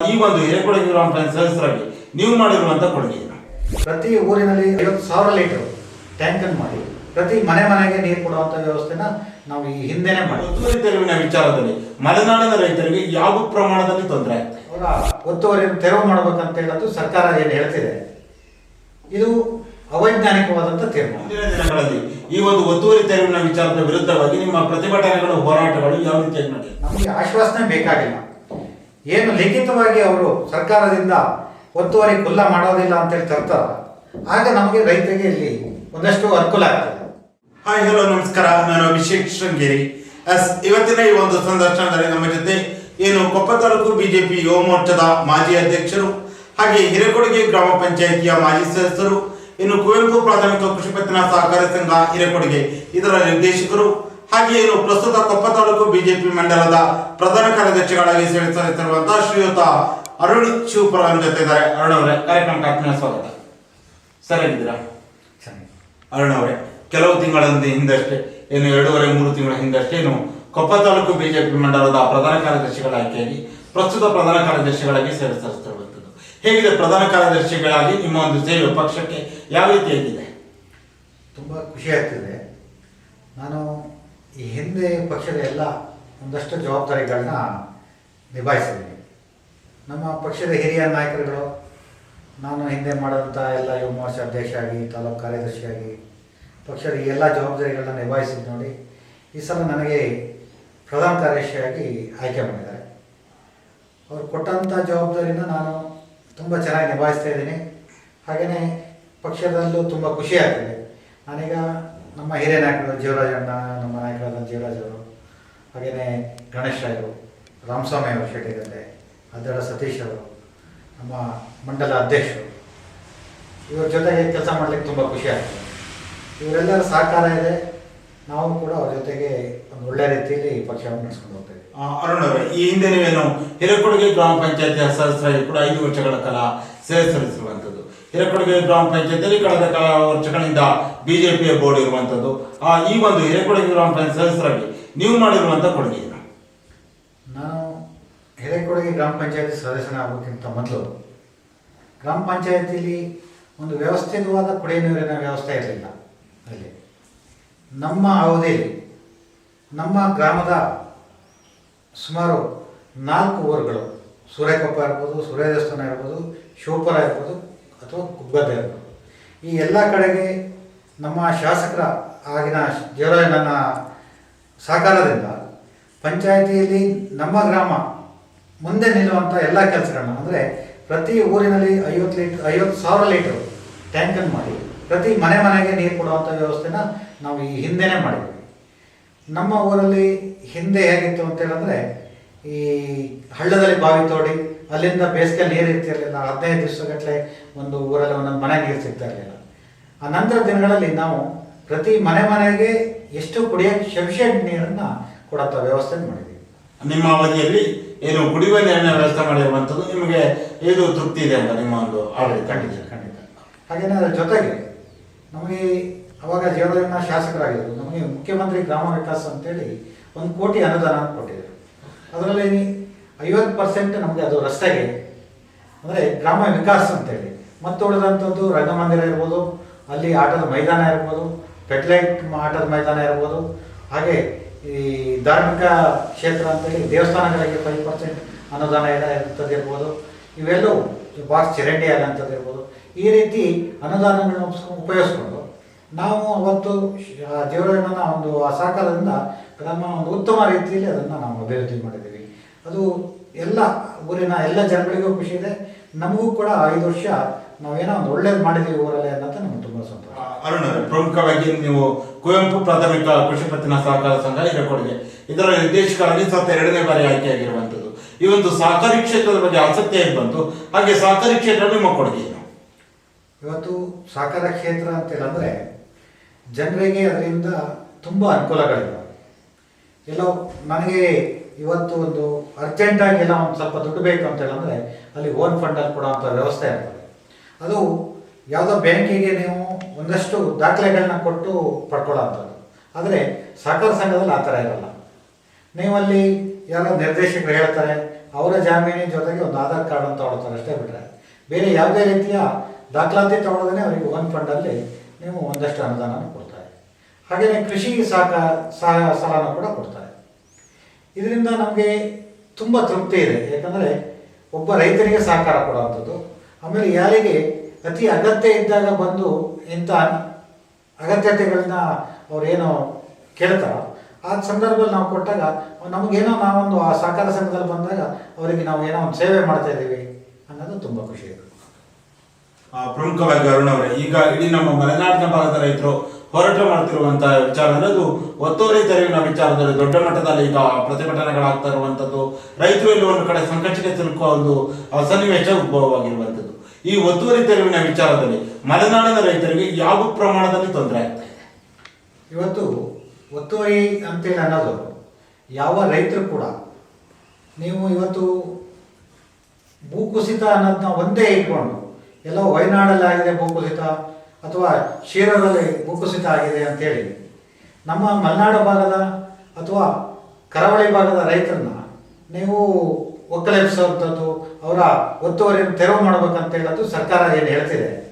ಈ ಒಂದು ಹಿರೇಕೊಳಗೆ ಗ್ರಾಮ ಸದಸ್ಯರಾಗಿ ನೀವು ಮಾಡಿರುವಂತ ಕೊಡುಗೆ? ಪ್ರತಿ ಊರಿನಲ್ಲಿ ಐವತ್ತು ಸಾವಿರ ಲೀಟರ್ ಟ್ಯಾಂಕನ್ನು ಮಾಡಿ ಪ್ರತಿ ಮನೆ ಮನೆಗೆ ನೀರು ಕೊಡುವಂತ ವ್ಯವಸ್ಥೆನ ನಾವು ಈ ಹಿಂದೆನೆ ಮಾಡಿ ಒತ್ತುವರಿ ತೆರವಿನ ವಿಚಾರದಲ್ಲಿ ಮಲೆನಾಡಿನ ರೈತರಿಗೆ ಯಾವ ಪ್ರಮಾಣದಲ್ಲಿ ತೊಂದರೆ ಆಗ್ತದೆ? ಅವರ ಒತ್ತುವರಿಯನ್ನು ತೆರವು ಮಾಡ್ಬೇಕಂತ ಹೇಳೋದು ಸರ್ಕಾರ ಏನು ಹೇಳ್ತಿದೆ? ಇದು ಅವೈಜ್ಞಾನಿಕವಾದಂಥ ತೀರ್ಮಾನ. ಮುಂದಿನ ದಿನಗಳಲ್ಲಿ ಈ ಒಂದು ಒತ್ತುವರಿ ತೆರವಿನ ವಿಚಾರದ ವಿರುದ್ಧವಾಗಿ ನಿಮ್ಮ ಪ್ರತಿಭಟನೆಗಳು ಹೋರಾಟಗಳು ಯಾವ ರೀತಿಯಾಗಿ ನಡೆಯುತ್ತೆ? ನಮಗೆ ಆಶ್ವಾಸನೆ ಬೇಕಾಗಿಲ್ಲ. ಏನು ಲಿಖಿತವಾಗಿ ಅವರು ಸರ್ಕಾರದಿಂದ ಒತ್ತುವರಿ ಖುಲ್ಲ ಮಾಡೋದಿಲ್ಲ ಅಂತೇಳಿ ತರ್ತಾರ. ಆಗ ನಮಗೆ ರೈತರಿಗೆ ಇಲ್ಲಿ ಒಂದಷ್ಟು ಅನುಕೂಲ ಆಗ್ತದೆ. ಹಾಯ್, ಹಲೋ, ನಮಸ್ಕಾರ. ನಾನು ಅಭಿಷೇಕ್ ಶೃಂಗೇರಿ. ಇವತ್ತಿನ ಈ ಒಂದು ಸಂದರ್ಶನದಲ್ಲಿ ನಮ್ಮ ಜೊತೆ ಏನು ಕೊಪ್ಪ ತಾಲೂಕು ಬಿಜೆಪಿ ಯುವ ಮೋರ್ಚಾದ ಮಾಜಿ ಅಧ್ಯಕ್ಷರು ಹಾಗೆ ಹಿರೇಕೊಡುಗೆ ಗ್ರಾಮ ಪಂಚಾಯಿತಿಯ ಮಾಜಿ ಸದಸ್ಯರು, ಇನ್ನು ಕುವೆಂಪು ಪ್ರಾಥಮಿಕ ಕೃಷಿ ಪತ್ತಿನ ಸಹಕಾರ ಸಂಘ ಹಿರೇಕೊಡುಗೆ, ಇದರ ನಿರ್ದೇಶಕರು ಹಾಗೆ ಇನ್ನು ಪ್ರಸ್ತುತ ಕೊಪ್ಪ ತಾಲೂಕು ಬಿಜೆಪಿ ಮಂಡಲದ ಪ್ರಧಾನ ಕಾರ್ಯದರ್ಶಿಗಳಾಗಿ ಸೇವೆ ಸಲ್ಲಿಸಿರುವಂತಹ ಶ್ರೀಯುತ ಅರುಣ್ ಶಿವಪುರ ಜೊತೆ ಇದ್ದಾರೆ ಅರುಣ್ ಅವರೇ, ಕಾರ್ಯಕ್ರಮಕ್ಕೆ ಆತ್ಮೀಯ ಸ್ವಾಗತ. ಸರ್ ಹೇಗಿದ್ದೀರಾ ಚೆನ್ನಾಗಿ ಅರುಣ್ ಅವರೇ, ಕೆಲವು ತಿಂಗಳ ಹಿಂದೆ- ಹಿಂದಷ್ಟೇ ಏನು ಎರಡೂವರೆ, ಮೂರು ತಿಂಗಳ ಹಿಂದಷ್ಟೇ ಏನು ಕೊಪ್ಪ ತಾಲೂಕು ಬಿಜೆಪಿ ಮಂಡಲದ ಪ್ರಧಾನ ಕಾರ್ಯದರ್ಶಿಗಳ ಆಯ್ಕೆಯಾಗಿ ಪ್ರಸ್ತುತ ಪ್ರಧಾನ ಕಾರ್ಯದರ್ಶಿಗಳಾಗಿ ಸೇವೆ ಹೇಗಿದೆ ಪ್ರಧಾನ ಕಾರ್ಯದರ್ಶಿಗಳಾಗಿ ನಿಮ್ಮ ಒಂದು ಸೇವೆ ಪಕ್ಷಕ್ಕೆ ಯಾವ ರೀತಿಯಾಗಿದೆ ತುಂಬ ಖುಷಿ ಆಗ್ತಿದೆ. ನಾನು ಈ ಹಿಂದೆ ಪಕ್ಷದ ಎಲ್ಲ ಒಂದಷ್ಟು ಜವಾಬ್ದಾರಿಗಳನ್ನ ನಿಭಾಯಿಸಿದ್ದೀನಿ. ನಮ್ಮ ಪಕ್ಷದ ಹಿರಿಯ ನಾಯಕರುಗಳು, ನಾನು ಹಿಂದೆ ಮಾಡಿದಂಥ ಎಲ್ಲ ಯುವ ಮೋರ್ಚಾ ಅಧ್ಯಕ್ಷ ಆಗಿ, ತಾಲೂಕು ಕಾರ್ಯದರ್ಶಿಯಾಗಿ ಪಕ್ಷದ ಎಲ್ಲ ಜವಾಬ್ದಾರಿಗಳನ್ನ ನಿಭಾಯಿಸಿದ್ದು ನೋಡಿ, ಈ ಸಲ ನನಗೆ ಪ್ರಧಾನ ಕಾರ್ಯದರ್ಶಿಯಾಗಿ ಆಯ್ಕೆ ಮಾಡಿದ್ದಾರೆ. ಅವರು ಕೊಟ್ಟಂಥ ಜವಾಬ್ದಾರಿನ ನಾನು ತುಂಬ ಚೆನ್ನಾಗಿ ನಿಭಾಯಿಸ್ತಾ ಇದ್ದೀನಿ. ಹಾಗೆಯೇ ಪಕ್ಷದಲ್ಲೂ ತುಂಬ ಖುಷಿ ನಾನೀಗ ನಮ್ಮ ಹಿರಿಯ ನಾಯಕರು ಜೀವರಾಜಣ್ಣ ನಮ್ಮ ನಾಯಕರಾದ ಜೀವರಾಜ್ ಅವರು ಹಾಗೆಯೇ ಗಣೇಶ್ ರಾಯರು ರಾಮಸ್ವಾಮಿ ಅವರು ಶೆಟ್ಟಿಗದ್ದೆ ಅದರ ಸತೀಶ್ ಅವರು, ನಮ್ಮ ಮಂಡಲ ಅಧ್ಯಕ್ಷರು. ಇವ್ರ ಜೊತೆಗೆ ಕೆಲಸ ಮಾಡಲಿಕ್ಕೆ ತುಂಬ ಖುಷಿ ಆಗ್ತದೆ. ಇವರೆಲ್ಲರ ಸಹಕಾರ ಇದೆ. ನಾವು ಕೂಡ ಅವ್ರ ಜೊತೆಗೆ ಒಂದು ಒಳ್ಳೆ ರೀತಿಯಲ್ಲಿ ಪಕ್ಷವನ್ನು ನಡೆಸ್ಕೊಂಡು ಹೋಗ್ತೇವೆ. ಅರುಣ್ ಅವರು, ಈ ಹಿಂದೆ ನೀವೇನು ಹಿರೇಕೊಡುಗೆ ಗ್ರಾಮ ಪಂಚಾಯತಿ ಸದಸ್ಯರಾಗಿ ಕೂಡ ಐದು ವರ್ಷಗಳ ಕಾಲ ಸೇವೆ ಸಲ್ಲಿಸಿರುವಂಥದ್ದು ಹಿರೇಕೊಡಗೆ ಗ್ರಾಮ ಪಂಚಾಯತಿಯಲ್ಲಿ ಕಳೆದ ವರ್ಷಗಳಿಂದ ಬಿಜೆಪಿಯ ಬೋರ್ಡ್ ಇರುವಂತದ್ದು. ಆ, ಈ ಒಂದು ಹಿರೇಕೊಡಗೆ ಗ್ರಾಮ ಪಂಚಾಯತ್ ಸದಸ್ಯರಾಗಿ ನೀವು ಮಾಡಿರುವಂಥ ಕೊಡುಗೆ? ನಾನು ಹಿರೇಕೊಡಗೆ ಗ್ರಾಮ ಪಂಚಾಯತಿ ಸದಸ್ಯನಾಗೋಕ್ಕಿಂತ ಮೊದಲು ಗ್ರಾಮ ಪಂಚಾಯತಿಯಲ್ಲಿ ಒಂದು ವ್ಯವಸ್ಥಿತವಾದ ಕುಡಿಯ ನೀರಿನ ವ್ಯವಸ್ಥೆ ಇರಲಿಲ್ಲ ಅಲ್ಲಿ. ನಮ್ಮ ಅವಧಿಯಲ್ಲಿ ನಮ್ಮ ಗ್ರಾಮದ ಸುಮಾರು ನಾಲ್ಕು ಊರುಗಳು. ಸೂರ್ಯಕೊಪ್ಪ ಇರ್ಬೋದು, ಸೂರ್ಯ ದೇವಸ್ಥಾನ ಇರ್ಬೋದು, ಶಿವಪುರ ಇರ್ಬೋದು ಅಥವಾ ಕುಗ್ಗದೇವರು ಈ ಎಲ್ಲ ಕಡೆಗೆ ನಮ್ಮ ಶಾಸಕರ ಆಗಿನ ಜೀವರಾಜನ ಸಹಕಾರದಿಂದ ಪಂಚಾಯಿತಿಯಲ್ಲಿ ನಮ್ಮ ಗ್ರಾಮ ಮುಂದೆ ನಿಲ್ಲುವಂಥ ಎಲ್ಲ ಕೆಲಸಗಳನ್ನ, ಅಂದರೆ ಪ್ರತಿ ಊರಿನಲ್ಲಿ ಐವತ್ತು ಲೀಟ್ರ್ ಐವತ್ತು ಸಾವಿರ ಲೀಟ್ರ್ ಟ್ಯಾಂಕನ್ನು ಮಾಡಿ, ಪ್ರತಿ ಮನೆ ಮನೆಗೆ ನೀರು ಕೊಡುವಂಥ ವ್ಯವಸ್ಥೆನ ನಾವು ಈ ಹಿಂದೆನೇ ಮಾಡಿದ್ವಿ. ನಮ್ಮ ಊರಲ್ಲಿ ಹಿಂದೆ ಹೇಗಿತ್ತು ಅಂತ ಹೇಳಿದ್ರೆ ಈ ಹಳ್ಳದಲ್ಲಿ ಬಾವಿ ತೋಡಿ ಅಲ್ಲಿಂದ ಬೇಸಿಗೆ ನೀರು ಇರ್ತಿರಲಿಲ್ಲ ಹದಿನೈದು ದಿವಸಗಟ್ಟಲೆ ಒಂದು ಊರಲ್ಲಿ ಒಂದೊಂದು ಮನೆ ನೀರು ಸಿಗ್ತಾ ಇರಲಿಲ್ಲ. ಆ ನಂತರ ದಿನಗಳಲ್ಲಿ ನಾವು ಪ್ರತಿ ಮನೆ ಮನೆಗೆ ಎಷ್ಟು ಕುಡಿಯೋಕ್ಕೆ ಸಫಿಷಿಯೆಂಟ್ ನೀರನ್ನು ಕೊಡಂಥ ವ್ಯವಸ್ಥೆ ಮಾಡಿದ್ದೀವಿ ನಿಮ್ಮ ಅವಧಿಯಲ್ಲಿ ಏನು ಕುಡಿಯುವ ನೀರಿನ ವ್ಯವಸ್ಥೆ ಮಾಡಿರುವಂಥದ್ದು ನಿಮಗೆ ಏನು ತೃಪ್ತಿ ಇದೆ ಅಂತ ನಿಮ್ಮ ಒಂದು ಆಡಳಿತ ಖಂಡಿತ ಖಂಡಿತ. ಹಾಗೇನೆ ಅದರ ಜೊತೆಗೆ ನಮಗೆ ಅವಾಗ ಜೀವನ ಶಾಸಕರಾಗಿದ್ದರು. ನಮಗೆ ಮುಖ್ಯಮಂತ್ರಿ ಗ್ರಾಮ ವಿಕಾಸ ಅಂತೇಳಿ ಒಂದು ಕೋಟಿ ಅನುದಾನ ಕೊಟ್ಟಿದ್ದರು. ಅದರಲ್ಲಿ ಐವತ್ತು ಪರ್ಸೆಂಟ್ ನಮಗೆ ಅದು ರಸ್ತೆಗೆ, ಅಂದರೆ ಗ್ರಾಮ ವಿಕಾಸ ಅಂತೇಳಿ. ಮತ್ತು ಉಳಿದಂಥದ್ದು ರಂಗಮಂದಿರ ಇರ್ಬೋದು, ಅಲ್ಲಿ ಆಟದ ಮೈದಾನ ಇರ್ಬೋದು, ಪೆಟ್ಲೈಟ್ ಆಟದ ಮೈದಾನ ಇರ್ಬೋದು. ಹಾಗೆ ಈ ಧಾರ್ಮಿಕ ಕ್ಷೇತ್ರ ಅಂತೇಳಿ ದೇವಸ್ಥಾನಗಳಿಗೆ ಫೈವ್ ಪರ್ಸೆಂಟ್ ಅನುದಾನ ಇರೋಂಥದ್ದು ಇರ್ಬೋದು. ಇವೆಲ್ಲವೂ ಬಾಕ್ಸ್ ಚರಂಡಿ ಆಗೋಂಥದ್ದು ಇರ್ಬೋದು. ಈ ರೀತಿ ಅನುದಾನಗಳನ್ನ ಉಪಯೋಗಿಸ್ಕೊಂಡು ನಾವು ಅವತ್ತು ದೇವರನ್ನ ಒಂದು ಅಸಹಕಾರದಿಂದ ನಮ್ಮ ಒಂದು ಉತ್ತಮ ರೀತಿಯಲ್ಲಿ ಅದನ್ನು ನಾವು ಅಭಿವೃದ್ಧಿ ಮಾಡಿದ್ದೀವಿ. ಅದು ಎಲ್ಲ ಊರಿನ ಎಲ್ಲ ಜನಗಳಿಗೂ ಖುಷಿ ಇದೆ. ನಮಗೂ ಕೂಡ ಐದು ವರ್ಷ ನಾವೇನೋ ಒಂದು ಒಳ್ಳೇದು ಮಾಡಿದ್ದೀವಿ ಊರಲ್ಲಿ ಅನ್ನೋದು ನಮ್ಗೆ ತುಂಬ ಸಂತೋಷ. ಅರುಣ್ ಅವರೇ ಪ್ರಮುಖವಾಗಿ ನೀವು ಕುವೆಂಪು ಪ್ರಾಥಮಿಕ ಕೃಷಿ ಪತ್ತಿನ ಸಹಕಾರ ಸಂಘ ಹಿರೇಕೊಡಗೆ. ಇದರ ನಿರ್ದೇಶಕರಾಗಿ ಸತ್ತ ಎರಡನೇ ಬಾರಿ ಆಯ್ಕೆಯಾಗಿರುವಂಥದ್ದು. ಈ ಒಂದು ಸಹಕಾರಿ ಕ್ಷೇತ್ರದ ಬಗ್ಗೆ ಆಸಕ್ತಿ ಏನು ಬಂತು? ಹಾಗೆ ಸಹಕಾರಿ ಕ್ಷೇತ್ರ ನಿಮ್ಮ ಕೊಡುಗೆ ಏನು? ಇವತ್ತು ಸಹಕಾರ ಕ್ಷೇತ್ರ ಅಂತೇಳಂದರೆ ಜನರಿಗೆ ಅದರಿಂದ ತುಂಬ ಅನುಕೂಲಗಳಿವೆ. ಎಲ್ಲೋ ನನಗೆ ಇವತ್ತು ಒಂದು ಅರ್ಜೆಂಟಾಗಿ ಎಲ್ಲ ಒಂದು ಸ್ವಲ್ಪ ದುಡ್ಡು ಬೇಕು ಅಂತ ಹೇಳಿದ್ರೆ ಅಲ್ಲಿ ಓನ್ ಫಂಡಲ್ಲಿ ಕೊಡೋವಂಥ ವ್ಯವಸ್ಥೆ ಇರ್ತದೆ. ಅದು ಯಾವುದೋ ಬ್ಯಾಂಕಿಗೆ ನೀವು ಒಂದಷ್ಟು ದಾಖಲೆಗಳನ್ನ ಕೊಟ್ಟು ಪಡ್ಕೊಳ್ಳೋವಂಥದ್ದು ಆದರೆ ಸಹಕಾರ ಸಂಘದಲ್ಲಿ ಆ ಥರ ಇರಲ್ಲ. ನೀವಲ್ಲಿ ಯಾರೋ ನಿರ್ದೇಶಕರು ಹೇಳ್ತಾರೆ, ಅವರ ಜಾಮೀನಿನ ಜೊತೆಗೆ ಒಂದು ಆಧಾರ್ ಕಾರ್ಡ್ ಅಂತ ತಗೊಳ್ತಾರೆ ಅಷ್ಟೇ ಬಿಟ್ಟರೆ ಬೇರೆ ಯಾವುದೇ ರೀತಿಯ ದಾಖಲಾತಿ ತಗೊಳ್ಳೋದೇ ಅವರಿಗೆ ಓನ್ ಫಂಡಲ್ಲಿ ನೀವು ಒಂದಷ್ಟು ಅನುದಾನ ಕೊಡ್ತಾರೆ. ಹಾಗೆಯೇ ಕೃಷಿ ಸಹಕಾರ, ಸಹ ಸಾಲನೂ ಕೂಡ ಕೊಡ್ತಾರೆ. ಇದರಿಂದ ನಮಗೆ ತುಂಬ ತೃಪ್ತಿ ಇದೆ. ಯಾಕಂದರೆ ಒಬ್ಬ ರೈತರಿಗೆ ಸಹಕಾರ ಕೊಡುವಂಥದ್ದು. ಆಮೇಲೆ ಯಾರಿಗೆ ಅತಿ ಅಗತ್ಯ ಇದ್ದಾಗ ಬಂದು ಇಂಥ ಅಗತ್ಯತೆಗಳನ್ನ ಅವರೇನೋ ಕೇಳ್ತಾರೋ. ಆ ಸಂದರ್ಭದಲ್ಲಿ ನಾವು ಕೊಟ್ಟಾಗ ನಮಗೇನೋ ನಾವೊಂದು ಆ ಸಹಕಾರ ಸಂಘದಲ್ಲಿ ಬಂದಾಗ ಅವರಿಗೆ ನಾವು ಏನೋ ಒಂದು ಸೇವೆ ಮಾಡ್ತಾ ಇದ್ದೀವಿ ಅನ್ನೋದು ತುಂಬ ಖುಷಿ ಇದೆ ಪ್ರಮುಖವಾಗಿ ಅರುಣ್ ಅವರೇ, ಈಗ ಇಡೀ ನಮ್ಮ ಮಲೆನಾಡಿನ ಭಾಗದ ರೈತರು ಹೋರಾಟ ಮಾಡ್ತಿರುವಂತಹ ವಿಚಾರ. ಅನ್ನೋದು ಒತ್ತುವರಿ ತೆರವಿನ ವಿಚಾರದಲ್ಲಿ ದೊಡ್ಡ ಮಟ್ಟದಲ್ಲಿ ಈಗ ಪ್ರತಿಭಟನೆಗಳಾಗ್ತಾ ಇರುವಂತದ್ದು ರೈತರು ಇಲ್ಲಿ ಒಂದು ಕಡೆ ಸಂಕಷ್ಟಕ್ಕೆ ಸಿಲುಕುವ ಒಂದು ಸನ್ನಿವೇಶ ಉದ್ಭವವಾಗಿರುವಂತದ್ದು ಈ ಒತ್ತುವರಿ ತೆರವಿನ ವಿಚಾರದಲ್ಲಿ ಮಲೆನಾಡಿನ ರೈತರಿಗೆ ಯಾವ ಪ್ರಮಾಣದಲ್ಲಿ ತೊಂದರೆ? ಆಗ್ತಾ ಇವತ್ತು ಒತ್ತುವರಿ ಅಂತೇಳಿ ಅನ್ನೋದು ಯಾವ ರೈತರು ಕೂಡ ನೀವು ಇವತ್ತು ಭೂಕುಸಿತ ಅನ್ನೋದನ್ನ ಒಂದೇ ಇಟ್ಕೊಂಡು, ಎಲ್ಲೋ ವಯನಾಡಲ್ಲಿ ಆಗಿದೆ ಭೂಕುಸಿತ ಅಥವಾ ಶಿರರಲ್ಲಿ ಭೂಕುಸಿತ ಆಗಿದೆ ಅಂತೇಳಿ ನಮ್ಮ ಮಲೆನಾಡು ಭಾಗದ ಅಥವಾ ಕರಾವಳಿ ಭಾಗದ ರೈತರನ್ನ ನೀವು ಒಕ್ಕಲೆಬ್ಸೋವಂಥದ್ದು ಅವರ ಒತ್ತುವರಿಯನ್ನು ತೆರವು ಮಾಡಬೇಕಂತ ಹೇಳೋದು ಸರ್ಕಾರ ಏನು ಹೇಳ್ತಿದೆ.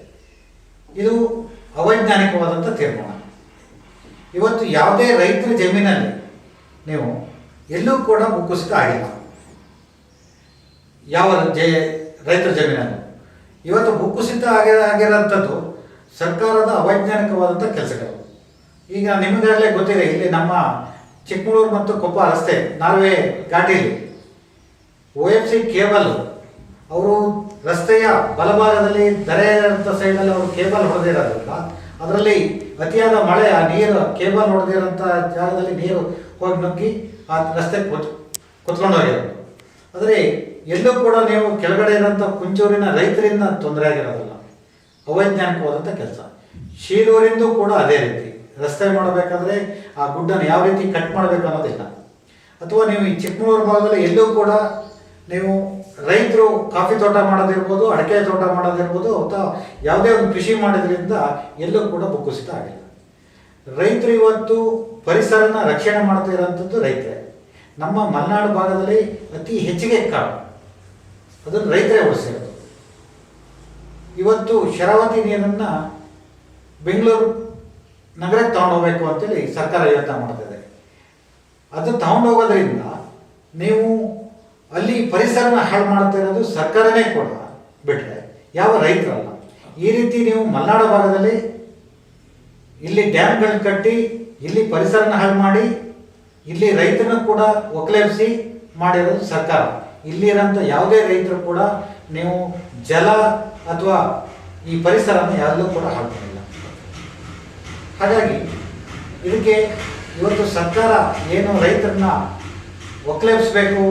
ಇದು ಅವೈಜ್ಞಾನಿಕವಾದಂಥ ತೀರ್ಮಾನ. ಇವತ್ತು ಯಾವುದೇ ರೈತರ ಜಮೀನಲ್ಲಿ ನೀವು ಎಲ್ಲೂ ಕೂಡ ಭೂಕುಸಿತ ಆಗಿಲ್ಲ. ಯಾವ ಜೆ ರೈತರ ಜಮೀನಲ್ಲಿ. ಇವತ್ತು ಭೂಕುಸಿತ ಆಗಿ ಆಗಿರೋಂಥದ್ದು ಸರ್ಕಾರದ ಅವೈಜ್ಞಾನಿಕವಾದಂಥ ಕೆಲಸಗಳು. ಈಗ ನಿಮಗಾಗಲೇ ಗೊತ್ತಿದೆ, ಇಲ್ಲಿ ನಮ್ಮ ಚಿಕ್ಕಮಗಳೂರು ಮತ್ತು ಕೊಪ್ಪ ರಸ್ತೆ ನಾರ್ವೆ ಘಾಟಿಲಿ ಒ ಎಫ್ ಸಿ ಕೇಬಲ್, ಅವರು ರಸ್ತೆಯ ಬಲಭಾಗದಲ್ಲಿ ದರೆ ಅಂತ ಸೈಡಲ್ಲಿ ಅವರು ಕೇಬಲ್ ಹೊಡೆದಿರೋದ್ರಿಂದ ಅದರಲ್ಲಿ ಅತಿಯಾದ ಮಳೆ, ಆ ನೀರು ಕೇಬಲ್ ಹೊಡೆದಿರೋಂಥ ಜಾಗದಲ್ಲಿ ನೀರು ಹೋಗಿ ನುಗ್ಗಿ ಆ ರಸ್ತೆ ಕುತ್, ಕುತ್ಕೊಂಡು ಹೋಗಿರೋದು ಆದರೆ ಎಲ್ಲೂ ಕೂಡ ನೀವು ಕೆಳಗಡೆ ಇರೋಂಥ ಕುಂಚೂರಿನ ರೈತರಿಂದ ತೊಂದರೆ ಆಗಿರೋದಿಲ್ಲ. ಅವೈಜ್ಞಾನಿಕವಾದಂಥ ಕೆಲಸ. ಶೀರೂರಿಂದು ಕೂಡ ಅದೇ ರೀತಿ. ರಸ್ತೆ ಮಾಡಬೇಕಾದ್ರೆ ಆ ಗುಡ್ಡನ ಯಾವ ರೀತಿ ಕಟ್ ಮಾಡಬೇಕು ಅನ್ನೋದಿಲ್ಲ. ಅಥವಾ ನೀವು ಈ ಚಿಕ್ಕಮಗಳೂರು ಭಾಗದಲ್ಲಿ ಎಲ್ಲೂ ಕೂಡ ನೀವು ರೈತರು ಕಾಫಿ ತೋಟ ಮಾಡೋದಿರ್ಬೋದು, ಅಡಿಕೆ ತೋಟ ಮಾಡೋದಿರ್ಬೋದು, ಅಥವಾ ಯಾವುದೇ ಒಂದು ಕೃಷಿ ಮಾಡೋದ್ರಿಂದ ಎಲ್ಲೂ ಕೂಡ ಬುಕ್ಕುಸಿತ ಆಗಿಲ್ಲ. ರೈತರು ಇವತ್ತು ಪರಿಸರನ ರಕ್ಷಣೆ ಮಾಡ್ತಾ ಇರೋಂಥದ್ದು ರೈತರೇ. ನಮ್ಮ ಮಲೆನಾಡು ಭಾಗದಲ್ಲಿ ಅತಿ ಹೆಚ್ಚಿಗೆ ಕಾಡು. ಅದನ್ನು ರೈತರೇ ಉಳಿಸಿರೋದು. ಇವತ್ತು ಶರಾವತಿ ನೀರನ್ನು ಬೆಂಗಳೂರು ನಗರಕ್ಕೆ ತಗೊಂಡೋಗ್ಬೇಕು ಅಂತೇಳಿ ಸರ್ಕಾರ ಯೋಚನೆ ಮಾಡ್ತಿದೆ. ಅದು ತಗೊಂಡೋಗೋದ್ರಿಂದ ನೀವು ಅಲ್ಲಿ ಪರಿಸರನ ಹಾಳು ಮಾಡ್ತಾ ಇರೋದು ಸರ್ಕಾರನೇ ಕೂಡ ಬಿಟ್ಟರೆ ಯಾವ ರೈತರಲ್ಲ. ಈ ರೀತಿ ನೀವು ಮಲೆನಾಡು ಭಾಗದಲ್ಲಿ ಇಲ್ಲಿ ಡ್ಯಾಮ್ಗಳನ್ನ ಕಟ್ಟಿ, ಇಲ್ಲಿ ಪರಿಸರನ ಹಾಳು ಮಾಡಿ, ಇಲ್ಲಿ ರೈತರನ್ನ ಕೂಡ ಒಕ್ಕಲೆಬ್ಸಿ ಮಾಡಿರೋದು ಸರ್ಕಾರ. ಇಲ್ಲಿರೋಂಥ ಯಾವುದೇ ರೈತರು ಕೂಡ ನೀವು ಜಲ ಅಥವಾ ಈ ಪರಿಸರನ ಯಾರಲ್ಲೂ ಕೂಡ ಹಾಳು ಹಾಗಾಗಿ ಇದಕ್ಕೆ ಇವತ್ತು ಸರ್ಕಾರ ಏನು ರೈತರನ್ನ ಒಕ್ಕಲೆಬ್ಸ್ಬೇಕು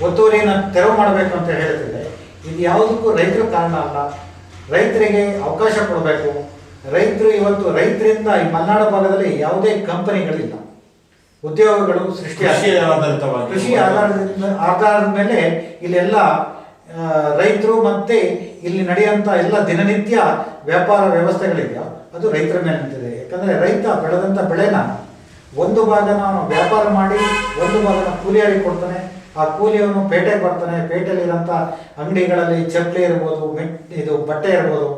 ಒತ್ತುವರಿನ ತೆರವು ಮಾಡಬೇಕು ಅಂತ ಹೇಳ್ತಿದೆ ಇದು ಯಾವುದಕ್ಕೂ ರೈತರು ಕಾರಣ ಅಲ್ಲ. ರೈತರಿಗೆ ಅವಕಾಶ ಕೊಡಬೇಕು. ರೈತರು ಇವತ್ತು ರೈತರಿಂದ ಈ ಮಲೆನಾಡು ಭಾಗದಲ್ಲಿ ಯಾವುದೇ ಕಂಪನಿಗಳಿಲ್ಲ. ಉದ್ಯೋಗಗಳು ಸೃಷ್ಟಿ ಕೃಷಿ ಆಧಾರದಿಂದ ಆಧಾರದ ಮೇಲೆ ಇಲ್ಲೆಲ್ಲ ರೈತರು ಮತ್ತೆ ಇಲ್ಲಿ ನಡೆಯುವಂಥ ಎಲ್ಲ ದಿನನಿತ್ಯ ವ್ಯಾಪಾರ ವ್ಯವಸ್ಥೆಗಳಿದೆಯೋ? ಅದು ರೈತರ ಮೇಲೆ ನಿಂತಿದೆ. ಯಾಕಂದ್ರೆ ರೈತ ಬೆಳೆದಂಥ ಬೆಳೆನ ಒಂದು ಭಾಗನ ನಾನು ವ್ಯಾಪಾರ ಮಾಡಿ, ಒಂದು ಭಾಗನ ಕೂಲಿಯಾಗಿ ಕೊಡ್ತಾನೆ. ಆ ಕೂಲಿಯವನು ಪೇಟೆಗೆ ಬರ್ತಾನೆ. ಪೇಟೆಯಲ್ಲಿರೋಂಥ ಅಂಗಡಿಗಳಲ್ಲಿ ಚಪ್ಪಲಿ ಇರ್ಬೋದು, ಮೆಟ್ ಇದು ಬಟ್ಟೆ ಇರ್ಬೋದು,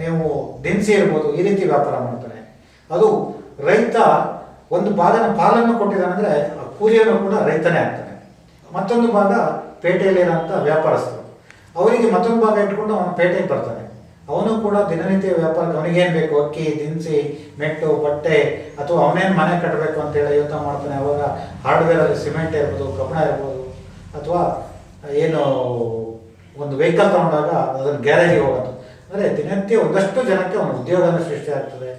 ನೀವು ದಿನಸಿ ಇರ್ಬೋದು, ಈ ರೀತಿ ವ್ಯಾಪಾರ ಮಾಡ್ತಾನೆ. ಅದು ರೈತ ಒಂದು ಭಾಗನ ಪಾಲನ್ನು ಕೊಟ್ಟಿದ್ದಾನಂದ್ರೆ ಆ ಕೂಲಿಯನ್ನು ಕೂಡ ರೈತನೇ ಆಗ್ತಾನೆ. ಮತ್ತೊಂದು ಭಾಗ ಪೇಟೆಯಲ್ಲಿರೋಂಥ ವ್ಯಾಪಾರಸ್ಥರು. ಅವರಿಗೆ ಮತ್ತೊಂದು ಭಾಗ ಇಟ್ಕೊಂಡು ಅವನು ಪೇಟೆಗೆ ಬರ್ತಾನೆ. ಅವನು ಕೂಡ ದಿನನಿತ್ಯ ವ್ಯಾಪಾರ ಅವನಿಗೇನು ಬೇಕು? ಅಕ್ಕಿ, ದಿನಸಿ, ಮೆಟ್ಟು, ಬಟ್ಟೆ ಅಥವಾ ಅವನೇನು ಮನೆ ಕಟ್ಟಬೇಕು ಅಂತೇಳಿ ಯೋಚನೆ ಮಾಡ್ತಾನೆ. ಅವಾಗ ಹಾರ್ಡ್ವೇರಲ್ಲಿ ಸಿಮೆಂಟ್ ಇರ್ಬೋದು, ಕಬ್ಬಣ ಇರ್ಬೋದು ಅಥವಾ ಏನು ಒಂದು ವೆಹಿಕಲ್ ತಗೊಂಡಾಗ ಅದನ್ನು ಗ್ಯಾರೇಜಿಗೆ ಹೋಗೋದು. ಅಂದರೆ ದಿನನಿತ್ಯ ಒಂದಷ್ಟು ಜನಕ್ಕೆ ಅವನು ಉದ್ಯೋಗನ ಸೃಷ್ಟಿ ಆಗ್ತದೆ.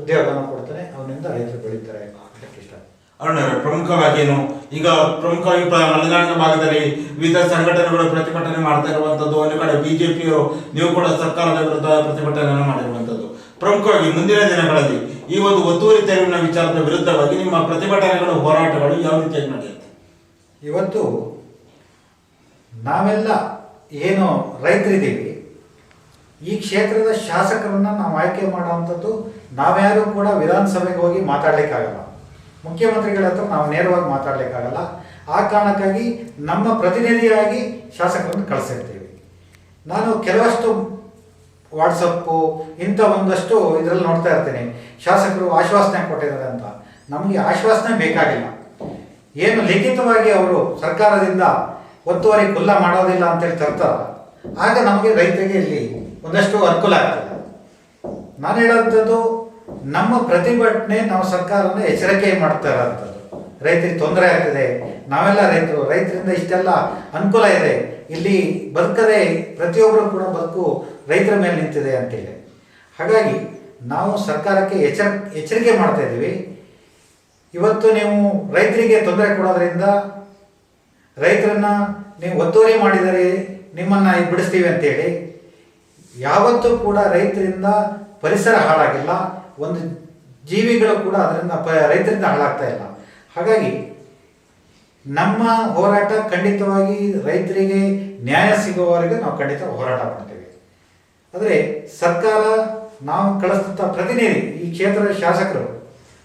ಉದ್ಯೋಗನ ಕೊಡ್ತಾನೆ. ಅವನಿಂದ ರೈತರು ಬೆಳೀತಾರೆ. ಅಂತ ಇಷ್ಟ ಪ್ರಮುಖವಾಗಿ ಏನು ಈಗ ಪ್ರಮುಖವಾಗಿ ಪ್ರ- ಮಲೆನಾಡಿನ ಭಾಗದಲ್ಲಿ ವಿವಿಧ ಸಂಘಟನೆಗಳು ಪ್ರತಿಭಟನೆ ಮಾಡ್ತಾ ಇರುವಂತದ್ದು ಒಂದು ಕಡೆ ಬಿಜೆಪಿಯು, ನೀವು ಕೂಡ ಸರ್ಕಾರದ ವಿರುದ್ಧ ಪ್ರತಿಭಟನೆಯನ್ನು ಮಾಡಿರುವಂತದ್ದು. ಪ್ರಮುಖವಾಗಿ ಮುಂದಿನ ದಿನಗಳಲ್ಲಿ ಈ ಒಂದು ಒತ್ತುವರಿ ತೆರವಿನ ವಿಚಾರದ ವಿರುದ್ಧವಾಗಿ ನಿಮ್ಮ ಪ್ರತಿಭಟನೆಗಳು, ಹೋರಾಟಗಳು ಯಾವ ರೀತಿಯಾಗಿ ನಡೆಯುತ್ತೆ? ಇವತ್ತು ನಾವೆಲ್ಲ ಏನು ರೈತರಿದ್ದೀವಿ, ಈ ಕ್ಷೇತ್ರದ ಶಾಸಕರನ್ನ ನಾವು ಆಯ್ಕೆ ಮಾಡುವಂಥದ್ದು ನಾವ್ಯಾರು ಕೂಡ ವಿಧಾನಸಭೆಗೆ ಹೋಗಿ ಮಾತಾಡ್ಲಿಕ್ಕಾಗಲ್ಲ. ಮುಖ್ಯಮಂತ್ರಿಗಳ ಹತ್ರ ನಾವು ನೇರವಾಗಿ ಮಾತಾಡಲಿಕ್ಕಾಗಲ್ಲ. ಆ ಕಾರಣಕ್ಕಾಗಿ ನಮ್ಮ ಪ್ರತಿನಿಧಿಯಾಗಿ ಶಾಸಕರನ್ನು ಕಳಿಸಿರ್ತೀವಿ. ನಾನು ಕೆಲವಷ್ಟು ವಾಟ್ಸಪ್ಪು ಇಂಥ ಒಂದಷ್ಟು ಇದರಲ್ಲಿ ನೋಡ್ತಾ ಇರ್ತೀನಿ. ಶಾಸಕರು ಆಶ್ವಾಸನೆ ಕೊಟ್ಟಿದ್ದಾರೆ ಅಂತ. ನಮಗೆ ಆಶ್ವಾಸನೆ ಬೇಕಾಗಿಲ್ಲ. ಏನು ಲಿಖಿತವಾಗಿ ಅವರು ಸರ್ಕಾರದಿಂದ ಒತ್ತುವರಿ ಕುಲ್ಲ ಮಾಡೋದಿಲ್ಲ ಅಂತೇಳಿ ತರ್ತಾರ. ಆಗ ನಮಗೆ ರೈತರಿಗೆ ಇಲ್ಲಿ ಒಂದಷ್ಟು ಅನುಕೂಲ ಆಗ್ತದೆ. ನಾನು ಹೇಳೋಂಥದ್ದು ನಮ್ಮ ಪ್ರತಿಭಟನೆ ನಾವು ಸರ್ಕಾರವನ್ನು ಎಚ್ಚರಿಕೆ ಮಾಡ್ತಾ ಇರೋಂಥದ್ದು. ರೈತರಿಗೆ ತೊಂದರೆ ಆಗ್ತದೆ. ನಾವೆಲ್ಲ ರೈತರು, ರೈತರಿಂದ ಇಷ್ಟೆಲ್ಲ ಅನುಕೂಲ ಇದೆ. ಇಲ್ಲಿ ಬದುಕದೆ ಪ್ರತಿಯೊಬ್ಬರು ಕೂಡ ಬದುಕು ರೈತರ ಮೇಲೆ ನಿಂತಿದೆ ಅಂತೇಳಿ. ಹಾಗಾಗಿ ನಾವು ಸರ್ಕಾರಕ್ಕೆ ಎಚ್ಚರ, ಎಚ್ಚರಿಕೆ ಮಾಡ್ತಾ ಇದ್ದೀವಿ. ಇವತ್ತು ನೀವು ರೈತರಿಗೆ ತೊಂದರೆ ಕೊಡೋದ್ರಿಂದ ರೈತರನ್ನ ನೀವು ಒತ್ತುವರಿ ಮಾಡಿದರೆ ನಿಮ್ಮನ್ನು ಬಿಡಿಸ್ತೀವಿ ಅಂತೇಳಿ. ಯಾವತ್ತೂ ಕೂಡ ರೈತರಿಂದ ಪರಿಸರ ಹಾಳಾಗಿಲ್ಲ. ಒಂದು ಜೀವಿಗಳು ಕೂಡ ಅದರಿಂದ ಪ, ರೈತರಿಂದ ಹಾಳಾಗ್ತಾ ಇಲ್ಲ. ಹಾಗಾಗಿ ನಮ್ಮ ಹೋರಾಟ ಖಂಡಿತವಾಗಿ ರೈತರಿಗೆ ನ್ಯಾಯ ಸಿಗುವವರೆಗೆ ನಾವು ಖಂಡಿತ ಹೋರಾಟ ಮಾಡ್ತೇವೆ. ಆದರೆ ಸರ್ಕಾರ ನಾವು ಕಳಿಸ್ತಂಥ ಪ್ರತಿನಿಧಿ, ಈ ಕ್ಷೇತ್ರದ ಶಾಸಕರು,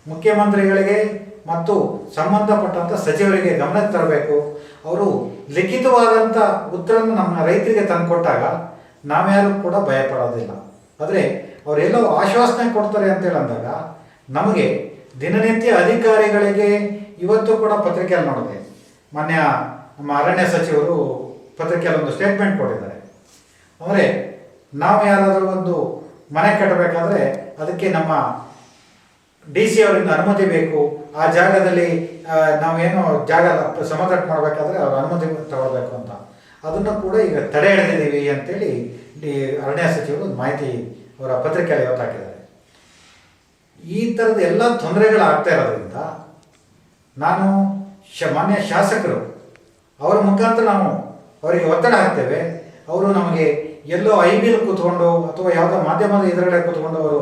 ಮುಖ್ಯಮಂತ್ರಿಗಳಿಗೆ ಮತ್ತು ಸಂಬಂಧಪಟ್ಟಂಥ ಸಚಿವರಿಗೆ ಗಮನಕ್ಕೆ ತರಬೇಕು. ಅವರು ಲಿಖಿತವಾದಂಥ ಉತ್ತರವನ್ನು ನಮ್ಮ ರೈತರಿಗೆ ತಂದುಕೊಟ್ಟಾಗ ನಾವ್ಯಾರು ಕೂಡ ಭಯಪಡೋದಿಲ್ಲ. ಆದರೆ ಅವರೆಲ್ಲೋ ಆಶ್ವಾಸನೆ ಕೊಡ್ತಾರೆ ಅಂತೇಳಿ ಅಂದಾಗ ನಮಗೆ ದಿನನಿತ್ಯ ಅಧಿಕಾರಿಗಳಿಗೆ ಇವತ್ತು ಕೂಡ ಪತ್ರಿಕೆಯಲ್ಲಿ ನೋಡಿದೆ. ಮಾನ್ಯ ನಮ್ಮ ಅರಣ್ಯ ಸಚಿವರು ಪತ್ರಿಕೆಯಲ್ಲಿ ಒಂದು ಸ್ಟೇಟ್ಮೆಂಟ್ ಕೊಟ್ಟಿದ್ದಾರೆ. ಅಂದರೆ ನಾವು ಯಾರಾದರೂ ಒಂದು ಮನೆ ಕಟ್ಟಬೇಕಾದ್ರೆ ಅದಕ್ಕೆ ನಮ್ಮ ಡಿ ಸಿ ಅವರಿಂದ ಅನುಮತಿ ಬೇಕು. ಆ ಜಾಗದಲ್ಲಿ ನಾವೇನು ಜಾಗ ಸಮತಟ್ಟು ಮಾಡಬೇಕಾದ್ರೆ ಅವ್ರ ಅನುಮತಿ ತಗೊಳ್ಬೇಕು ಅಂತ. ಅದನ್ನು ಕೂಡ ಈಗ ತಡೆ ಹಿಡಿದಿದ್ದೀವಿ ಅಂತೇಳಿ ಅರಣ್ಯ ಸಚಿವರು ಮಾಹಿತಿ ಅವರ ಪತ್ರಿಕೆಯಲ್ಲಿ ಇವತ್ತು ಈ ಥರದ ಎಲ್ಲ ತೊಂದರೆಗಳು ಆಗ್ತಾ ಇರೋದ್ರಿಂದ ನಾನು ಶ, ಮಾನ್ಯ ಶಾಸಕರು, ಅವರ ಮುಖಾಂತರ ನಾವು ಅವರಿಗೆ ಒತ್ತಡ ಹಾಕ್ತೇವೆ. ಅವರು ನಮಗೆ ಎಲ್ಲೋ ಐ ಬಿಲ್ ಕೂತ್ಕೊಂಡು ಅಥವಾ ಯಾವುದೋ ಮಾಧ್ಯಮದ ಎದುರುಗಡೆ ಕೂತ್ಕೊಂಡು ಅವರು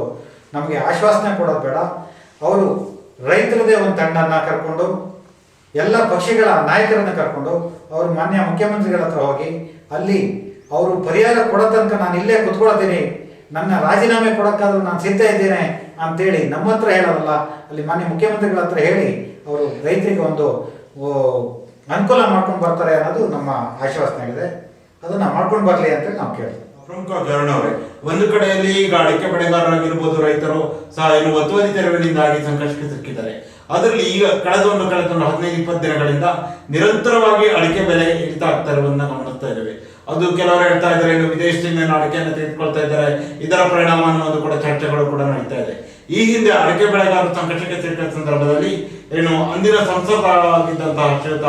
ನಮಗೆ ಆಶ್ವಾಸನೆ ಕೊಡೋದು ಬೇಡ. ಅವರು ರೈತರದೇ ಒಂದು ತಂಡನ್ನು ಕರ್ಕೊಂಡು, ಎಲ್ಲ ಪಕ್ಷಗಳ ನಾಯಕರನ್ನು ಕರ್ಕೊಂಡು ಅವರು ಮಾನ್ಯ ಮುಖ್ಯಮಂತ್ರಿಗಳ ಹತ್ರ ಹೋಗಿ ಅಲ್ಲಿ ಅವರು ಪರಿಹಾರ ಕೊಡೋ ತನಕ ನಾನು ಇಲ್ಲೇ ಕುತ್ಕೊಳ್ತೀನಿ. ನನ್ನ ರಾಜೀನಾಮೆ ಕೊಡೋಕ್ಕಾದ್ರೂ ನಾನು ಸಿದ್ಧ ಇದ್ದೇನೆ ಅಂತೇಳಿ ನಮ್ಮ ಹತ್ರ ಹೇಳೋದಲ್ಲ ಅಲ್ಲಿ ಮಾನ್ಯ ಮುಖ್ಯಮಂತ್ರಿಗಳ ಹತ್ರ ಹೇಳಿ ಅವರು ರೈತರಿಗೆ ಒಂದು ಅನುಕೂಲ ಮಾಡ್ಕೊಂಡು ಬರ್ತಾರೆ ಅನ್ನೋದು ನಮ್ಮ ಆಶ್ವಾಸನೆ ಆಗಿದೆ ಅದನ್ನು ಮಾಡ್ಕೊಂಡು ಬರಲಿ ಅಂತ ನಾವು ಕೇಳ್ತೀವಿ. ಪ್ರಮುಖ ಕಾರಣ ಅವರೇ. ಒಂದು ಕಡೆಯಲ್ಲಿ ಈಗ ಅಡಿಕೆ ಬೆಳೆಗಾರರಾಗಿರ್ಬೋದು ರೈತರು ಸಹ ಏನು ಒತ್ತುವರಿ ತೆರವಿನಿಂದಾಗಿ ಸಂಕಷ್ಟಕ್ಕೆ ಸಿಕ್ಕಿದ್ದಾರೆ ಅದರಲ್ಲಿ ಈಗ ಕಳೆದ ಒಂದು ಕಳೆದ ಒಂದು ಹದಿನೈದು, ಇಪ್ಪತ್ತು ದಿನಗಳಿಂದ ನಿರಂತರವಾಗಿ ಅಡಿಕೆ ಬೆಲೆ ಇಳಿತಾ ಆಗ್ತಾ ನಾವು ಗಮನಿಸ್ತಾ ಇದ್ದೇವೆ. ಅದು ಕೆಲವರು ಹೇಳ್ತಾ ಇದ್ದಾರೆ, ಇನ್ನು ವಿದೇಶದಿಂದ ಅಡಿಕೆಯನ್ನು ತೆಗೆದುಕೊಳ್ತಾ ಇದ್ದಾರೆ, ಇದರ ಪರಿಣಾಮ ಅನ್ನೋದು ಕೂಡ ಚರ್ಚೆಗಳು ಕೂಡ ನಡೀತಾ ಇದೆ. ಈ ಹಿಂದೆ ಅಡಿಕೆ ಬೆಳೆಗಾರರು ಸಂಕಷ್ಟಕ್ಕೆ ಸೇರಿದ ಸಂದರ್ಭದಲ್ಲಿ ಏನು ಅಂದಿನ ಸಂಸದರಾಗಿದ್ದಂತಹ ಶ್ರೀಯುತ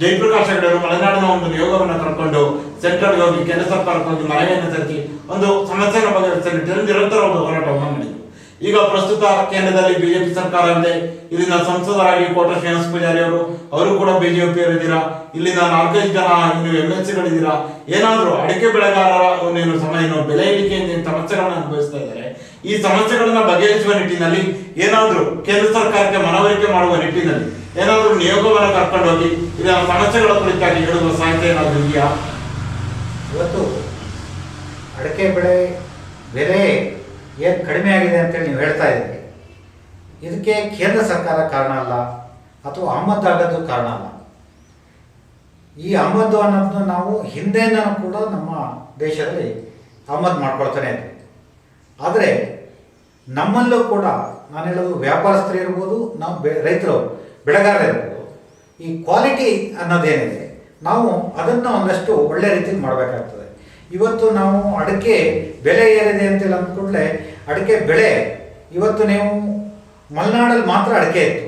ಜಯಪ್ರಕಾಶ್ ಹೆಗಡೆ ಮಲೆನಾಡಿನ ಒಂದು ನಿಯೋಗವನ್ನು ಕರ್ಕೊಂಡು ಸೆಂಟ್ರಲ್ಗೆ ಹೋಗಿ ಕೇಂದ್ರ ಸರ್ಕಾರಕ್ಕೆ ಹೋಗಿ ಮನವಿಯನ್ನು ಸಲ್ಲಿಸಿ ಒಂದು ಸಮಸ್ಯೆಯನ್ನು ನಿಟ್ಟಿನಲ್ಲಿ ನಿರಂತರ ಒಂದು ಹೋರಾಟವನ್ನು ಮಾಡಿದರು. ಈಗ ಪ್ರಸ್ತುತ ಕೇಂದ್ರದಲ್ಲಿ ಬಿಜೆಪಿ ಸರ್ಕಾರವಿದೆ. ಇಲ್ಲಿನ ಸಂಸದರಾಗಿ ಕೋಟ ಶ್ರೀನಿವಾಸ ಪೂಜಾರಿ ಅವರು ಅವರು ಕೂಡ ಬಿಜೆಪಿ ಇದ್ದೀರಾ ಇಲ್ಲಿನ ನಾಲ್ಕೈದು ಜನ ಇನ್ನು ಎಂ ಎಲ್ ಸಿಗಳಿದ್ದೀರಾ ಏನಾದರೂ ಅಡಿಕೆ ಬೆಳೆಗಾರರ ಒಂದೇನು ಸಮಯ ಬೆಲೆ ಇಳಿಕೆಯಿಂದ ಸಮಸ್ಯೆಗಳನ್ನು ಅನುಭವಿಸ್ತಾ ಇದ್ದಾರೆ? ಈ ಸಮಸ್ಯೆಗಳನ್ನ ಬಗೆಹರಿಸುವ ನಿಟ್ಟಿನಲ್ಲಿ ಏನಾದರೂ ಕೇಂದ್ರ ಸರ್ಕಾರಕ್ಕೆ ಮನವರಿಕೆ ಮಾಡುವ ನಿಟ್ಟಿನಲ್ಲಿ ಏನಾದರೂ ನಿಯೋಗವನ್ನು ಕರ್ಕೊಂಡು ಹೋಗಿ ಇದರ ಸಮಸ್ಯೆಗಳ ಕುರಿತಾಗಿ ಹೇಳುವ ಸಾಧ್ಯ ಏನಾದರೂ ಇದೆಯಾ? ಇವತ್ತು ಅಡಿಕೆ ಬೆಳೆ ಬೆಲೆ ಏನು ಕಡಿಮೆ ಆಗಿದೆ ಅಂತೇಳಿ ನೀವು ಹೇಳ್ತಾ ಇದ್ದೀರಿ. ಇದಕ್ಕೆ ಕೇಂದ್ರ ಸರ್ಕಾರ ಕಾರಣ ಅಲ್ಲ, ಅಥವಾ ಆಮದು ಆಗೋದು ಕಾರಣ ಅಲ್ಲ. ಈ ಆಮದು ಅನ್ನೋದನ್ನ ನಾವು ಹಿಂದೆನೂ ಕೂಡ ನಮ್ಮ ದೇಶದಲ್ಲಿ ಆಮದು ಮಾಡ್ಕೊಳ್ತಾನೆ ಆದರೆ ನಮ್ಮಲ್ಲೂ ಕೂಡ ನಾನು ಹೇಳೋದು ವ್ಯಾಪಾರಸ್ಥರು ಇರ್ಬೋದು, ನಾವು ಬೆ, ರೈತರು, ಬೆಳೆಗಾರರು ಇರ್ಬೋದು, ಈ ಕ್ವಾಲಿಟಿ ಅನ್ನೋದೇನಿದೆ, ನಾವು ಅದನ್ನು ಒಂದಷ್ಟು ಒಳ್ಳೆ ರೀತಿಯಲ್ಲಿ ಮಾಡಬೇಕಾಗ್ತದೆ. ಇವತ್ತು ನಾವು ಅಡಿಕೆ ಬೆಲೆ ಏರಿದೆ ಅಂತೇಳಿ ಅಂದ್ಕೊಂಡ್ರೆ ಅಡಿಕೆ ಬೆಳೆ, ಇವತ್ತು ನೀವು ಮಲೆನಾಡಲ್ಲಿ ಮಾತ್ರ ಅಡಿಕೆ ಇತ್ತು.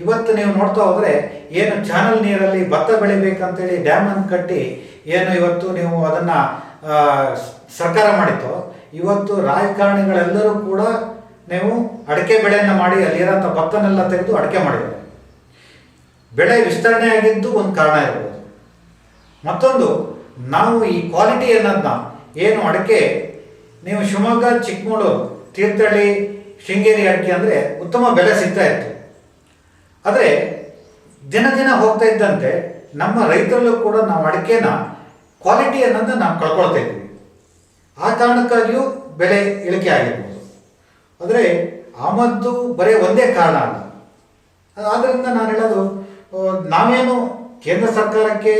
ಇವತ್ತು ನೀವು ನೋಡ್ತಾ ಹೋದರೆ ಏನು ಚಾನಲ್ ನೀರಲ್ಲಿ ಭತ್ತ ಬೆಳಿಬೇಕಂತೇಳಿ ಡ್ಯಾಮನ್ನು ಕಟ್ಟಿ ಏನು ಇವತ್ತು ನೀವು ಅದನ್ನು ಸರ್ಕಾರ ಮಾಡಿತ್ತು, ಇವತ್ತು ರಾಜಕಾರಣಿಗಳೆಲ್ಲರೂ ಕೂಡ ನೀವು ಅಡಿಕೆ ಬೆಳೆಯನ್ನು ಮಾಡಿ ಅಲ್ಲಿರೋಂಥ ಭತ್ತನೆಲ್ಲ ತೆಗೆದು ಅಡಿಕೆ ಮಾಡಿದ್ದಾರೆ. ಬೆಳೆ ವಿಸ್ತರಣೆ ಆಗಿದ್ದು ಒಂದು ಕಾರಣ ಇರ್ಬೋದು. ಮತ್ತೊಂದು ನಾವು ಈ ಕ್ವಾಲಿಟಿ ಅನ್ನೋದನ್ನ ಏನು ಅಡಿಕೆ? ನೀವು ಶಿವಮೊಗ್ಗ ಚಿಕ್ಕಮಗಳೂರು ತೀರ್ಥಹಳ್ಳಿ, ಶೃಂಗೇರಿ ಅಡಿಕೆ ಅಂದರೆ ಉತ್ತಮ ಬೆಲೆ ಸಿಗ್ತಾ ಇತ್ತು. ಆದರೆ ದಿನ ದಿನ ಹೋಗ್ತಾ ಇದ್ದಂತೆ ನಮ್ಮ ರೈತರಲ್ಲೂ ಕೂಡ ನಾವು ಅಡಿಕೆನ ಕ್ವಾಲಿಟಿ ಅನ್ನೋದನ್ನ ನಾವು ಕಳ್ಕೊಳ್ತಾ ಇದ್ವಿ. ಆ ಕಾರಣಕ್ಕಾಗಿಯೂ ಬೆಲೆ ಇಳಿಕೆ ಆಗಿರ್ಬೋದು. ಆದರೆ ಆಮದ್ದು ಬರೀ ಒಂದೇ ಕಾರಣ ಅಲ್ಲ. ಆದ್ದರಿಂದ ನಾನು ಹೇಳೋದು ನಾವೇನು ಕೇಂದ್ರ ಸರ್ಕಾರಕ್ಕೆ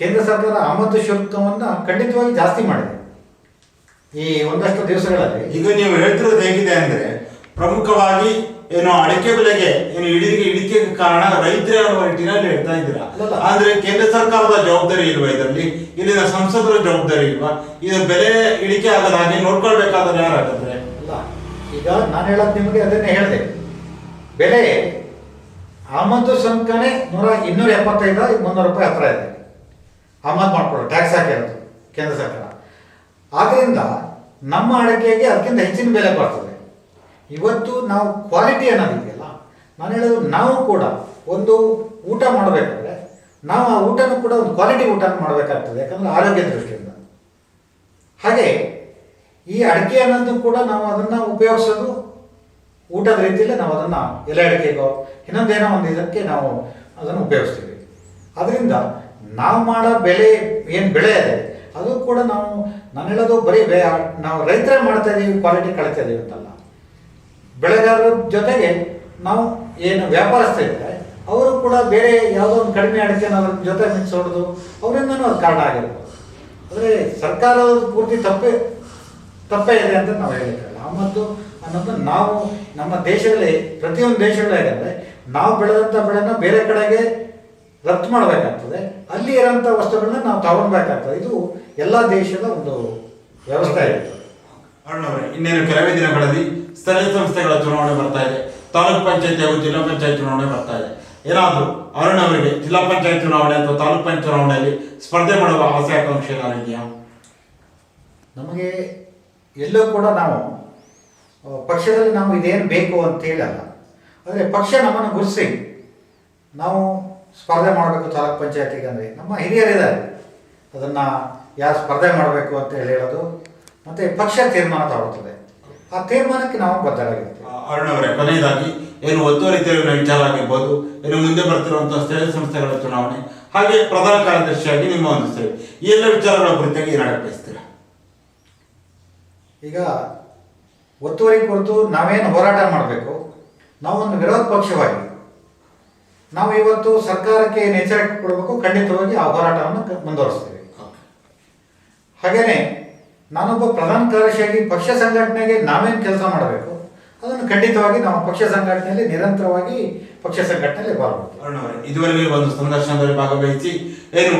ಕೇಂದ್ರ ಸರ್ಕಾರ ಆಮದು ಶುಲ್ಕವನ್ನು ಖಂಡಿತವಾಗಿ ಜಾಸ್ತಿ ಮಾಡಿದೆ. ಈ ಒಂದಷ್ಟು ದಿವಸಗಳಲ್ಲಿ. ಈಗ ನೀವು ಹೇಳ್ತಿರೋದು ಹೇಗಿದೆ ಅಂದರೆ ಪ್ರಮುಖವಾಗಿ ಏನು ಅಡಿಕೆ ಬೆಲೆಗೆ ಏನು ಇಳಿಕೆ ಇಳಿಕೆಗೆ ಕಾರಣ ರೈತರೇ ಅನ್ನುವ ನಿಟ್ಟಿನಲ್ಲಿ ಹೇಳ್ತಾ ಇದ್ದೀರಾ. ಅಂದ್ರೆ ಕೇಂದ್ರ ಸರ್ಕಾರದ ಜವಾಬ್ದಾರಿ ಇಲ್ವಾ ಇದರಲ್ಲಿ? ಇಲ್ಲಿನ ಸಂಸದರ ಜವಾಬ್ದಾರಿ ಇಲ್ವಾ? ಇದು ಬೆಲೆ ಇಳಿಕೆ ಆಗದ ಹಾಗೆ ನೋಡ್ಕೊಳ್ಬೇಕಾದ್ರೆ ಯಾರಾಗತ್ತೆ ಅಲ್ಲ ಈಗ ನಾನು ಹೇಳೋದು ನಿಮಗೆ ಅದನ್ನೇ ಹೇಳಿದೆ. ಬೆಲೆ ಆಮದು ಸುಂಕನೇ ನೂರ ಇನ್ನೂರ ಎಪ್ಪತ್ತೈದ ಮುನ್ನೂರು ರೂಪಾಯಿ ಹತ್ರ ಇದೆ. ಆಮದು ಮಾಡ್ಕೊಳ್ಳೋ ಟ್ಯಾಕ್ಸ್ ಹಾಕಿರೋದು ಕೇಂದ್ರ ಸರ್ಕಾರ. ಆದ್ದರಿಂದ ನಮ್ಮ ಅಡಿಕೆಗೆ ಅದಕ್ಕಿಂತ ಹೆಚ್ಚಿನ ಬೆಲೆ ಬರ್ತದೆ. ಇವತ್ತು ನಾವು ಕ್ವಾಲಿಟಿ ಅನ್ನೋದಿದೆಯಲ್ಲ ನಾನು ಹೇಳೋದು ನಾವು ಕೂಡ ಒಂದು ಊಟ ಮಾಡಬೇಕಾದ್ರೆ, ನಾವು ಆ ಊಟನೂ ಕೂಡ ಒಂದು ಕ್ವಾಲಿಟಿ ಊಟ ಮಾಡಬೇಕಾಗ್ತದೆ, ಯಾಕಂದ್ರೆ ಆರೋಗ್ಯ ದೃಷ್ಟಿಯಿಂದ. ಹಾಗೆ ಈ ಅಡಿಕೆ ಅನ್ನೋದು ಕೂಡ ನಾವು ಅದನ್ನು ಉಪಯೋಗಿಸೋದು ಊಟದ ರೀತಿಯಲ್ಲಿ ನಾವು ಅದನ್ನು ಎಲೆ ಅಡಿಕೆಗೋ, ಇನ್ನೊಂದೇನೋ ಒಂದು ಇದಕ್ಕೆ ನಾವು ಅದನ್ನು ಉಪಯೋಗಿಸ್ತೀವಿ. ಅದರಿಂದ ನಾವು ಮಾಡೋ ಬೆಲೆ ಏನು ಬೆಳೆ ಇದೆ ಅದು ಕೂಡ ನಾವು, ನಾನು ಹೇಳೋದು ಬರೀ ನಾವು ರೈತರೇ ಮಾಡ್ತಾ ಇದ್ದೀವಿ ಕ್ವಾಲಿಟಿ ಕಳಿತಾ ಇದ್ದೀವಿ ಅಂತಲ್ಲ. ಬೆಳೆಗಾರರ ಜೊತೆಗೆ ನಾವು ಏನು ವ್ಯಾಪಾರಸ್ಥರಿದ್ದಾರೆ ಅವರು ಕೂಡ ಬೇರೆ ಯಾವುದೋ ಒಂದು ಕಡಿಮೆ ಅಡಿಕೆ ಅದ್ರ ಜೊತೆ ಮಿಕ್ಸ್ ಹೊಡೆದು ಅವರಿಂದನೂ ಅದು ಕಾರಣ ಆಗಿರ್ಬೋದು. ಆದರೆ ಸರ್ಕಾರದ ಪೂರ್ತಿ ತಪ್ಪೇ ತಪ್ಪೇ ಇದೆ ಅಂತ ನಾವು ಹೇಳಿದ್ರಲ್ಲ ಮತ್ತು ಅನ್ನೋದು ನಾವು ನಮ್ಮ ದೇಶದಲ್ಲಿ, ಪ್ರತಿಯೊಂದು ದೇಶಗಳು ನಾವು ಬೆಳೆದಂಥ ಬೆಳೆನ ಬೇರೆ ಕಡೆಗೆ ರಫ್ತು ಮಾಡಬೇಕಾಗ್ತದೆ. ಅಲ್ಲಿ ಇರೋಂಥ ವಸ್ತುಗಳನ್ನ ನಾವು ತಗೊಳ್ಬೇಕಾಗ್ತದೆ. ಇದು ಎಲ್ಲ ದೇಶದ ಒಂದು ವ್ಯವಸ್ಥೆ ಇರ್ತದೆ ಅರುಣವರೇ ಇನ್ನೇನು ಕೆಲವೇ ದಿನಗಳಲ್ಲಿ ಸ್ಥಳೀಯ ಸಂಸ್ಥೆಗಳ ಚುನಾವಣೆ ಬರ್ತಾ ಇದೆ. ತಾಲೂಕ್ ಪಂಚಾಯತಿ ಹಾಗೂ ಜಿಲ್ಲಾ ಪಂಚಾಯತ್ ಚುನಾವಣೆ ಬರ್ತಾ ಇದೆ. ಏನಾದರೂ ಅರುಣ್ ಅವರಿಗೆ ಜಿಲ್ಲಾ ಪಂಚಾಯತ್ ಚುನಾವಣೆ ಅಥವಾ ತಾಲೂಕು ಪಂಚಾಯತ್ ಚುನಾವಣೆಯಲ್ಲಿ ಸ್ಪರ್ಧೆ ಮಾಡುವ ಆಸೆ ಆಕಾಂಕ್ಷೆ ಏನಾರಿದೆಯಾ ಇದೆಯಾ ನಮಗೆ ಎಲ್ಲೂ ಕೂಡ ನಾವು ಪಕ್ಷದಲ್ಲಿ ನಾವು ಇದೇನು ಬೇಕು ಅಂತ ಹೇಳಲ್ಲ ಆದರೆ ಪಕ್ಷ ನಮ್ಮನ್ನು ಗುರುಸಿ ನಾವು ಸ್ಪರ್ಧೆ ಮಾಡಬೇಕು ತಾಲೂಕ್ ಪಂಚಾಯತಿಗೆ ಅಂದರೆ ನಮ್ಮ ಹಿರಿಯರಿದ್ದಾರೆ. ಅದನ್ನು ಯಾರು ಸ್ಪರ್ಧೆ ಮಾಡಬೇಕು ಅಂತ ಹೇಳಿ ಹೇಳೋದು ಮತ್ತು ಪಕ್ಷ ತೀರ್ಮಾನ ತಗೊಳ್ತದೆ. ಆ ತೀರ್ಮಾನಕ್ಕೆ ನಾವು ಬದ್ಧರಾಗಿರ್ತೀವಿ. ಅರುಣ್ ಅವರೇ ಕೊನೆಯದಾಗಿ ಏನು ಒತ್ತುವರಿ ತೆರವಿನ ವಿಚಾರ ಆಗಿರ್ಬೋದು ಏನು ಮುಂದೆ ಬರ್ತಿರುವಂತಹ ಸ್ಥಳೀಯ ಸಂಸ್ಥೆಗಳ ಚುನಾವಣೆ ಹಾಗೆ ಪ್ರಧಾನ ಕಾರ್ಯದರ್ಶಿಯಾಗಿ ನಿಮ್ಮ ಒಂದು ಸೇವೆ ಈ ಎಲ್ಲ ವಿಚಾರಗಳ ಕುರಿತಾಗಿ ಏನು ಹೇಳಕ್ ಬಯಸ್ತೀರಾ? ಈಗ ಒತ್ತುವರಿ ಕುರಿತು ನಾವೇನು ಹೋರಾಟ ಮಾಡಬೇಕು ನಾವೊಂದು ವಿರೋಧ ಪಕ್ಷವಾಗಿ ನಾವು ಇವತ್ತು ಸರ್ಕಾರಕ್ಕೆ ಏನು ಕೊಡಬೇಕು? ಖಂಡಿತವಾಗಿ ಆ ಹೋರಾಟವನ್ನು ಮುಂದುವರಿಸ್ತೇವೆ. ಹಾಗೇನೆ, ನಾನೊಬ್ಬ ಪ್ರಧಾನ ಕಾರ್ಯದರ್ಶಿಯಾಗಿ ಪಕ್ಷ ಸಂಘಟನೆಗೆ ನಾವೇನು ಕೆಲಸ ಮಾಡಬೇಕು? ಅದನ್ನು ಖಂಡಿತವಾಗಿ ನಾವು ಪಕ್ಷ ಸಂಘಟನೆಯಲ್ಲಿ ನಿರಂತರವಾಗಿ ಪಕ್ಷ ಸಂಘಟನೆಯಲ್ಲಿ ಇದುವರೆಗೆ ಒಂದು ಸಂದರ್ಶನದಲ್ಲಿ ಭಾಗವಹಿಸಿ, ಏನು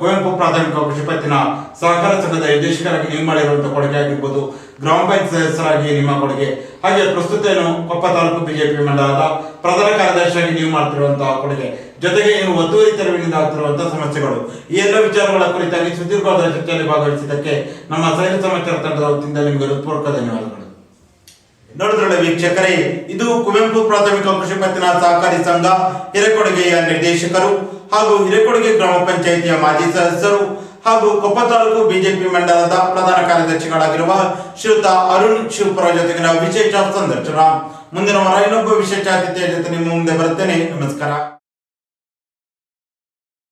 ಕುವೆಂಪು ಪ್ರಾಥಮಿಕ ಪತ್ತಿನ ಸಹಕಾರ ಸಂಘದ ನಿರ್ದೇಶಕರಾಗಿ ನೀವು ಮಾಡಿರುವಂತಹ ಕೊಡುಗೆ ಆಗಿರ್ಬೋದು ಗ್ರಾಮ ಪಂಚಾಯತ್ ಸದಸ್ಯರಾಗಿ ನಿಮ್ಮ ಕೊಡುಗೆ. ಹಾಗೆ ಪ್ರಸ್ತುತ ಏನು ಕೊಪ್ಪ ತಾಲೂಕು ಬಿಜೆಪಿ ಮಂಡಲದ ಪ್ರಧಾನ ಕಾರ್ಯದರ್ಶಿಯಾಗಿ ನೀವು ಮಾಡ್ತಿರುವಂತಹ ಕೊಡುಗೆ. ಜೊತೆಗೆ ಏನು ಒತ್ತುವರಿ ತೆರವಿನಿಂದ ಆಗ್ತಿರುವಂತಹ ಸಮಸ್ಯೆಗಳು. ಈ ಎಲ್ಲ ವಿಚಾರಗಳ ಕುರಿತಾಗಿ ಸುದೀರ್ಘವಾದ ಚರ್ಚೆಯಲ್ಲಿ ಭಾಗವಹಿಸಿದ್ದಕ್ಕೆ ನಮ್ಮ ಸೈನ್ಯ ಸಮಾಚಾರ ತಂಡದ ವತಿಯಿಂದ ನಿಮಗೆ ಹೃತ್ಪೂರ್ವಕ ಧನ್ಯವಾದಗಳು. ನೋಡಿದ್ರಲ್ಲ ವೀಕ್ಷಕರೇ, ಇದು ಕುವೆಂಪು ಪ್ರಾಥಮಿಕ ಕೃಷಿ ಪತ್ತಿನ ಸಹಕಾರಿ ಸಂಘ ಹಿರೇಕೊಡುಗೆಯ ನಿರ್ದೇಶಕರು ಹಾಗೂ ಹಿರೇಕೊಡುಗೆ ಗ್ರಾಮ ಪಂಚಾಯಿತಿಯ ಮಾಜಿ ಸದಸ್ಯರು ಹಾಗೂ ಕೊಪ್ಪ ತಾಲೂಕು ಬಿಜೆಪಿ ಮಂಡಲದ ಪ್ರಧಾನ ಕಾರ್ಯದರ್ಶಿಗಳಾಗಿರುವ ಶ್ರೀಯುತ ಅರುಣ್ ಶಿವಪುರ ಜೊತೆಗಿನ ವಿಶೇಷ ಸಂದರ್ಶನ. ಮುಂದಿನ ವಾರ ಇನ್ನೊಬ್ಬ ವಿಶೇಷ ಅತಿಥಿಯ ಜೊತೆ ನಿಮ್ಮ ಮುಂದೆ ಬರುತ್ತೇನೆ. ನಮಸ್ಕಾರ.